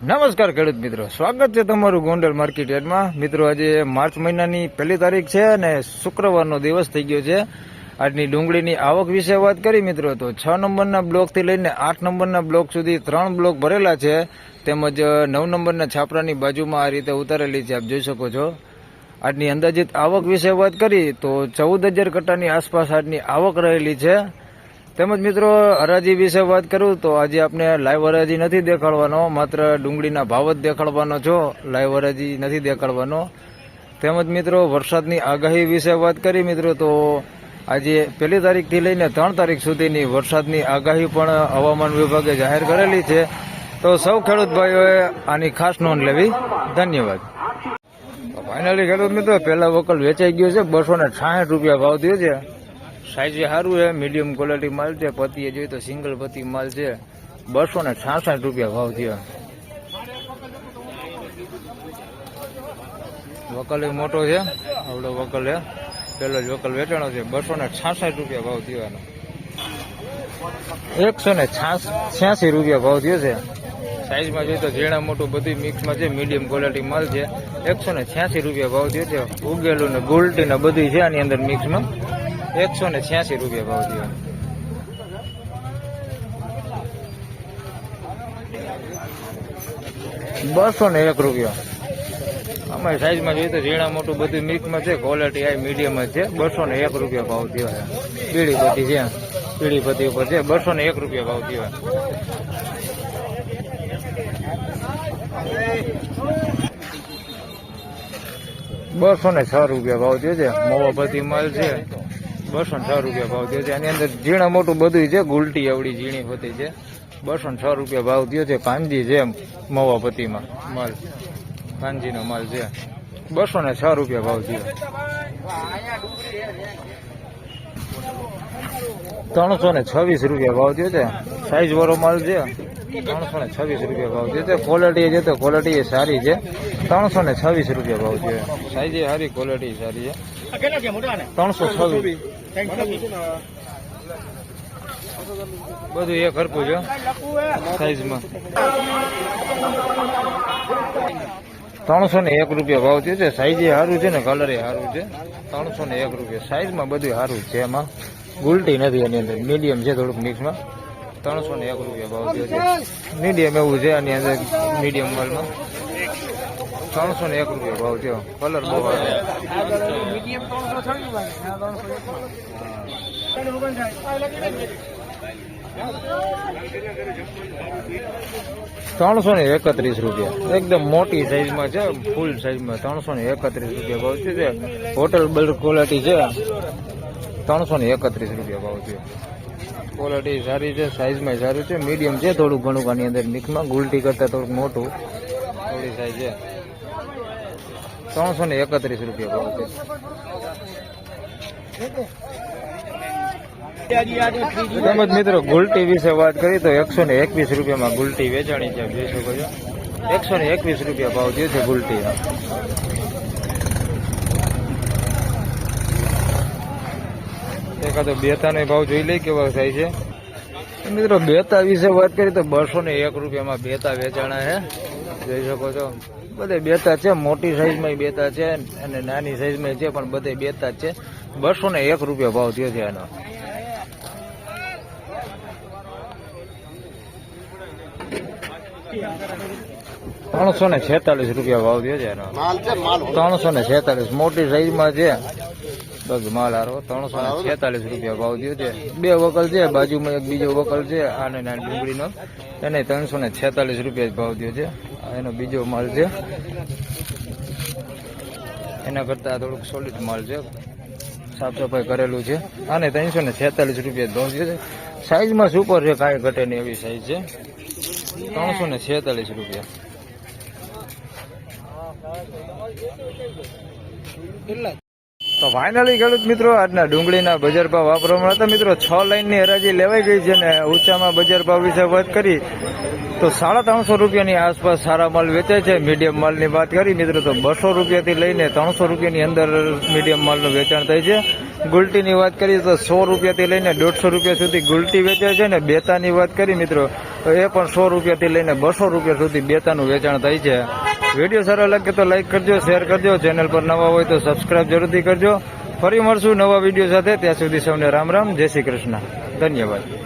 નમસ્કાર ખેડૂત મિત્રો, સ્વાગત છે તમારું ગોંડલ માર્કેટ યાર્ડમાં. મિત્રો, આજે માર્ચ મહિનાની પહેલી તારીખ છે અને શુક્રવારનો દિવસ થઈ ગયો છે. આજની ડુંગળીની આવક વિશે વાત કરી મિત્રો, તો છ નંબરના બ્લોકથી લઈને આઠ નંબરના બ્લોક સુધી ત્રણ બ્લોક ભરેલા છે. તેમજ નવ નંબરના છાપરાની બાજુમાં આ રીતે ઉતારેલી છે, આપ જોઈ શકો છો. આજની અંદાજિત આવક વિશે વાત કરી, તો ચૌદ હજાર કટ્ટાની આસપાસ આજની આવક રહેલી છે. તેમજ મિત્રો, હરાજી વિશે વાત કરું તો આજે આપણે લાઈવ હરાજી નથી દેખાડવાનો, માત્ર ડુંગળીના ભાવ જ દેખાડવાનો છો. લાઈવ હરાજી નથી દેખાડવાનો. તેમજ મિત્રો, વરસાદની આગાહી વિશે વાત કરી મિત્રો, તો આજે પહેલી તારીખથી લઈને ત્રણ તારીખ સુધીની વરસાદની આગાહી પણ હવામાન વિભાગે જાહેર કરેલી છે. તો સૌ ખેડૂત ભાઈઓએ આની ખાસ નોંધ લેવી. ધન્યવાદ. ફાઇનલી ખેડૂત મિત્રો, પહેલા વકલ વેચાઈ ગયો છે. બસો ને રૂપિયા ભાવ થયો છે. સાઈઝ સારું છે મીડિયમ ક્વોલિટી માલ છે પતિએ જોઈએ તો સિંગલ પતિ માલ છે. બસો ને છાસઠ રૂપિયા ભાવ થયો. વકલ મોટો છે, આવડો વકલ છે. પેલો જ વકલ વેચાણો છે, બસો ને છાસઠ રૂપિયા ભાવ થયો એકસો ને છ્યાસી રૂપિયા ભાવ થયો છે. સાઈઝમાં જોઈએ તો ઝીણા મોટું બધું મિક્સમાં છે મીડિયમ ક્વોલિટી માલ છે. એકસો ને છ્યાસી રૂપિયા ભાવ થયો છે. ઉગેલું ને ગોલ્ટી ને બધું છે આની અંદર મિક્સમાં એકસો ને છ્યાસી રૂપિયા ભાવ થયો. બસો ને એક રૂપિયા. અમારી સાઈઝમાં જોઈએ તો ઝીણા મોટું બધું મિક્સમાં છે ક્વોલિટી આ મીડિયમ જ છે. બસો ને એક રૂપિયા ભાવ થયો પીળી પત્તી છે. પીળી પત્તી ઉપર છે. બસો ને એક રૂપિયા ભાવ થયો બસો ને છ રૂપિયા ભાવ થયો છે. મોવાપતિ માલ છે. બસો છ રૂપિયા ભાવ થયો છે. એની અંદર ઝીણા મોટું બધું છે. ગુલટી આવડી ઝીણી હોતી છે. બસો છ રૂપિયા ભાવ થયો છે. કાંજી છે મવાપતિમાં, માલ. કાંજીનો માલ છે. બસો ને છ રૂપિયા ભાવ થયો. ત્રણસો ને છવ્વીસ રૂપિયા ભાવ થયો છે. સાઈઝ વાળો માલ છે. ત્રણસો ને છવ્વીસ રૂપિયા ભાવ છે. તે ક્વોલિટી છે તો ક્વોલિટી સારી છે. ત્રણસો ને છવ્વીસ રૂપિયા ભાવ છે. સાઈઝ સારી, ક્વોલિટી સારી છે. ત્રણસો છવ્વીસ. બધું એક હરકું છે સાઈઝમાં. ત્રણસો ને એક રૂપિયા ભાવ થયો છે. સાઈઝ સારું છે ને કલર એ સારું છે. ત્રણસો ને એક રૂપિયા. સાઈઝમાં બધું સારું છે એમાં. ગુલટી નથી એની અંદર. મીડિયમ છે થોડુંક મિક્સમાં ત્રણસો ને એક રૂપિયા ભાવ થયો છે. મીડિયમ એવું છે આની અંદર મીડિયમ માલમાં ત્રણસો ને એક રૂપિયા ભાવ થયો. કલર બહુ ત્રણસો ને એકત્રીસ રૂપિયા. એકદમ મોટી સાઈઝમાં છે ફૂલ સાઈઝમાં ત્રણસો ને એકત્રીસ રૂપિયા ભાવ છે. હોટલ બલ્ડ ક્વોલિટી છે. ત્રણસો ને એકત્રીસ રૂપિયા ભાવ છે ક્વોલિટી સારી છે સાઈઝમાં સારું છે. મીડિયમ છે, થોડું ઘણું આની અંદર મિક્સમાં ગુલટી કરતાં થોડુંક મોટું. થોડી સાઈઝ છે. ત્રણસો ને એકત્રીસ રૂપિયા તેમજ મિત્રો ગુલટી વિશે વાત કરીએ તો એકસો ને એકવીસ રૂપિયામાં ગુલટી વેચાણી છે, જોઈ શકો છો. એકસો ને એકવીસ રૂપિયા ભાવ થયો છે ગુલટી એકાદો બેતાનો ભાવ જોઈ લઈ કેવા થાય છે. મિત્રો બેતા વિશે વાત કરીએ તો બસો ને એક રૂપિયામાં બેતા વેચાણા છે જોઈ શકો છો. બધે બેતા છે મોટી સાઈઝમાં બેતા છે અને નાની સાઈઝમાં છે પણ બધે બેતા છે. બસો ને એક રૂપિયા ભાવ થયો છે એનો. ત્રણસો ને છેતાલીસ રૂપિયા ભાવ થયો છે એનો. ત્રણસો ને છેતાલીસ મોટી સાઈઝમાં છે. બસ માલ હારો ત્રણસો છેતાલીસ રૂપિયા ભાવ થયો છે. બે વકલ છે બાજુમાં એક બીજો વકલ છે આને નાની ડુંગળીનો. એને ત્રણસો ને છેતાલીસ રૂપિયા જ ભાવ થયો છે. એનો બીજો માલ છે. એના કરતાં થોડુંક સોલિડ માલ છે. સાફ સફાઈ કરેલું છે. અને ત્રણસો ને છેતાલીસ રૂપિયા ભાવ થયો છે. સાઈઝમાં સુપર છે કાંઈ ઘટે નહીં એવી સાઈઝ છે. ત્રણસો ને છેતાલીસ રૂપિયા. તો ફાઇનલી ખેડૂત મિત્રો, આજના ડુંગળીના બજાર ભાવ વાપરવામાં હતા. મિત્રો, છ લાઈનની હરાજી લેવાઈ ગઈ છે ને ઊંચામાં બજાર ભાવ વિશે વાત કરી. તો સાડા ત્રણસો રૂપિયાની આસપાસ સારા માલ વેચાય છે. મીડિયમ માલની વાત કરી. મિત્રો, તો બસો રૂપિયાથી લઈને ત્રણસો રૂપિયાની અંદર મીડિયમ માલનું વેચાણ થાય છે. ગુલટીની વાત કરીએ તો સો રૂપિયાથી લઈને દોઢસો રૂપિયા સુધી ગુલટી વેચે છે ને બેતાની વાત કરી મિત્રો એ પણ સો રૂપિયાથી લઈને બસો રૂપિયા સુધી બેતાનું વેચાણ થાય છે. વીડિયો સારો લાગે તો લાઇક કરજો, શેર કરજો, ચેનલ પર નવા હોય તો સબસ્ક્રાઇબ જરૂરથી કરજો. ફરી મળશું નવા વીડિયો સાથે, ત્યાં સુધી સૌને રામ રામ, જય શ્રી કૃષ્ણ. ધન્યવાદ.